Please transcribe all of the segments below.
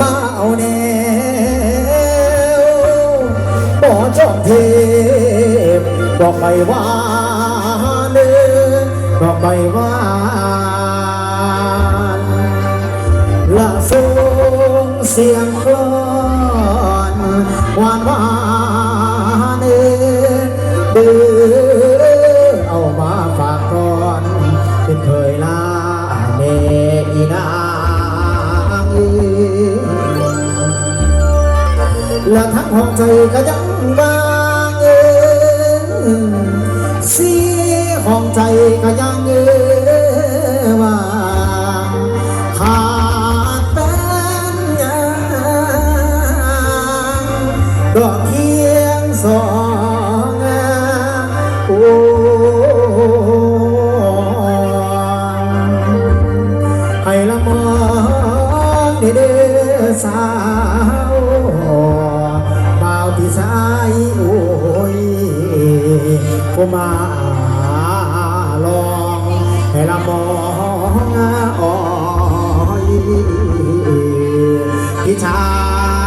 มาเอาแนวบ่จอมเทพบอกไปว่าเนื้อบอกไปว่าละสูงเสียงกลอนหวานหวานเนื้อ และทั้งห้องใจก็ยังบางเออเสียห้องใจก็ยังเออว่างขาดเป็นยังดอกเทียงสองโอ้ให้ละมองเด้อสา ผู้มาลองให้ละมองอ้อยพี่ชา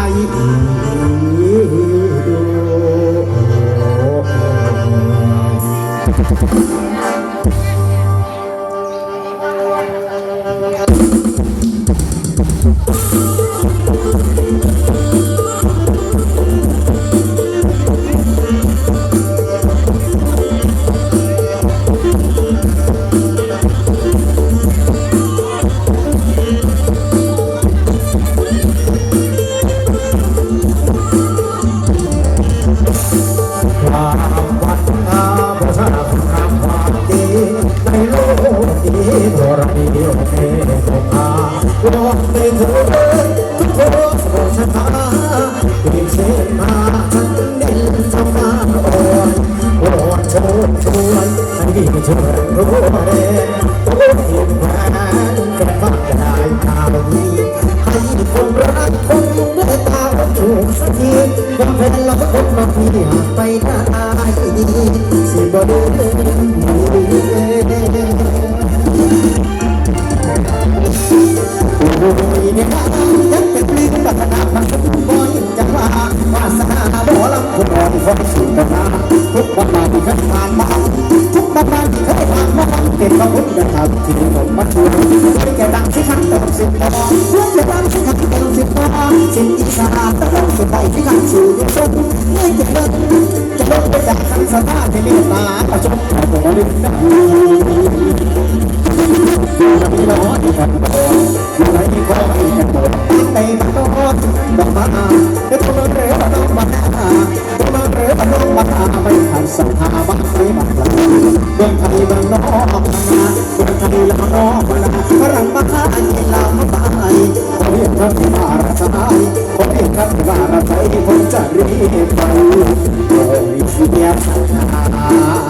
ยดูาวาสนาบ่ลำคนอ่อนคนสูงกันมาทุกวันมาที่เคยผ่านมาทุกวันมาที่เคยผ่านมาเก็บมาพุ่นกันทำที่ผมมาช่วนไม่แก่ดังที่ขันเติมสิบต่อเพื่อจะดังที่ขันเติมสิบต่อสิ่งอีสานตะลงสุดใดที่ขันสู่ยิ่งสูงไม่จะเลิกจะลงไปจากขันสถาที่เมตตาประชมขอตัวลิ้นได้ อยู่ในที่ร้อนที่กันบ่อยู่ในที่คอยกันบ่ในบ้านนอนดอกมาเด็กคนเร็วน้องมาตัวมาเร็วน้องมาไม่ทันสหาบ้านไม่บ้านหลังเมืองไทยเมืองนอกนาเมืองไทยละนอกนาฝรั่งมาอันนี้ลาวมาไปขอเรียกท่านที่มาราชายขอเรียกท่านที่มาราชายผมจะรีบไปโอ้ยเสียสัญญ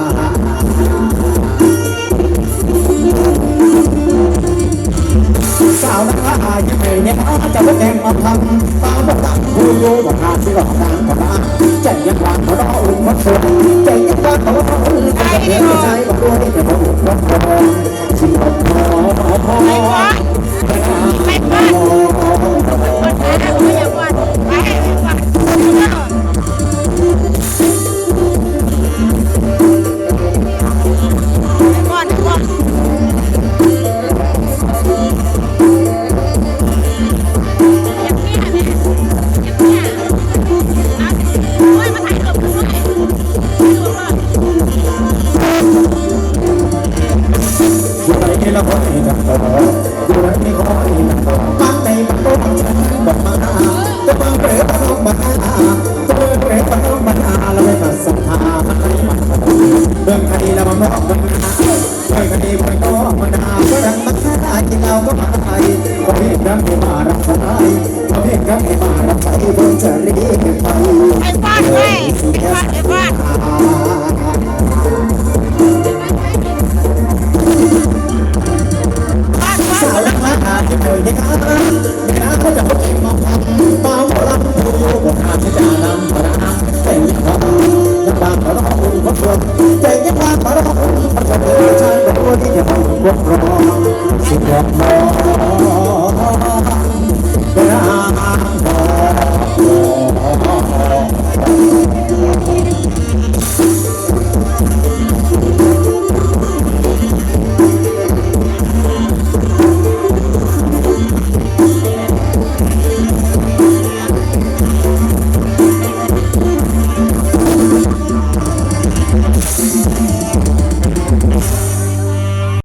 หาที่หลอกทางก็มาใจยังวางเขาดออุ่นมันสดใจยังวางเขาดออุ่นจเห็นใช่ว่าตัวนี้จะมาอุ่นวัดสนสิ่งของพอพอไม่ว่าไม่ว่า มารับใช้เรื่อจะรีบไปไอ้ฟาดเว้ยไอ้ฟาดไอ้ฟ тепло, тепло.